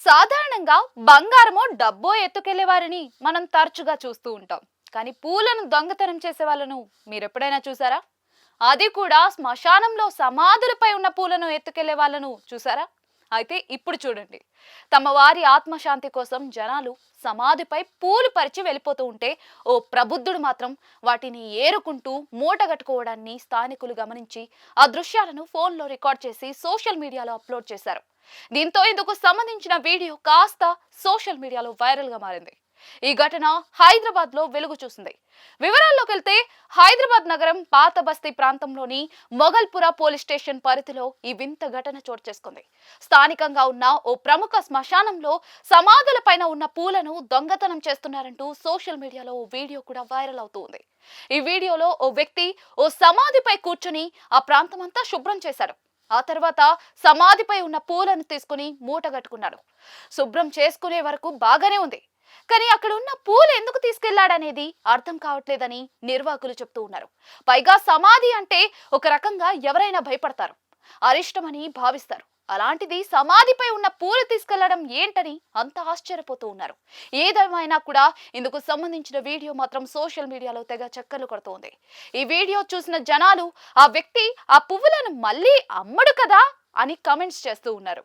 సాధారణంగా బంగారమో డబ్బో ఎత్తుకెళ్ళే వారిని మనం తరచుగా చూస్తూ ఉంటాం. కానీ పూలను దొంగతనం చేసే వాళ్ళను మీరెప్పుడైనా చూసారా? అది కూడా శ్మశానంలో సమాధులపై ఉన్న పూలను ఎత్తుకెళ్ళే వాళ్ళను చూసారా? అయితే ఇప్పుడు చూడండి. తమ వారి ఆత్మశాంతి కోసం జనాలు సమాధిపై పూలు పరిచి వెళ్ళిపోతూ ఉంటే ఓ ప్రబుద్ధుడు మాత్రం వాటిని ఏరుకుంటూ మూటగట్టుకోవడాన్ని స్థానికులు గమనించి ఆ దృశ్యాలను ఫోన్లో రికార్డ్ చేసి సోషల్ మీడియాలో అప్లోడ్ చేశారు. దీంతో ఇందుకు సంబంధించిన వీడియో కాస్త సోషల్ మీడియాలో వైరల్గా మారింది. ఈ ఘటన హైదరాబాద్లో వెలుగు చూసింది. వివరాల్లోకి హైదరాబాద్ నగరం పాత బస్తీ ప్రాంతంలోని మొగల్పుర పోలీస్ స్టేషన్ పరిధిలో ఈ వింత ఘటన చోటు చేసుకుంది. స్థానికంగా ఉన్న ఓ ప్రముఖ శ్మశానంలో సమాధుల పైన ఉన్న పూలను దొంగతనం చేస్తున్నారంటూ సోషల్ మీడియాలో ఓ వీడియో కూడా వైరల్ అవుతూ ఉంది. ఈ వీడియోలో ఓ వ్యక్తి ఓ సమాధిపై కూర్చుని ఆ ప్రాంతమంతా శుభ్రం చేశాడు ఆ తర్వాత సమాధిపై ఉన్న పూలను తీసుకుని మూటగట్టుకున్నాడు శుభ్రం చేసుకునే వరకు బాగానే ఉంది. కానీ అక్కడ ఉన్న పూలు ఎందుకు తీసుకెళ్ళాడనేది అర్థం కావట్లేదని నిర్వాహకులు చెప్తూ ఉన్నారు. పైగా సమాధి అంటే ఒక రకంగా ఎవరైనా భయపడతారు. అరిష్టమని భావిస్తారు. అలాంటిది సమాధిపై ఉన్న పూలు తీసుకెళ్ళడం ఏంటని అంత ఆశ్చర్యపోతూ ఉన్నారు. ఏదేమైనా కూడా ఇందుకు సంబంధించిన వీడియో మాత్రం సోషల్ మీడియాలో తెగ చక్కర్లు కొడుతోంది. ఈ వీడియో చూసిన జనాలు ఆ వ్యక్తి ఆ పువ్వులను మళ్ళీ అమ్మడు కదా? అని కమెంట్స్ చేస్తూ ఉన్నారు.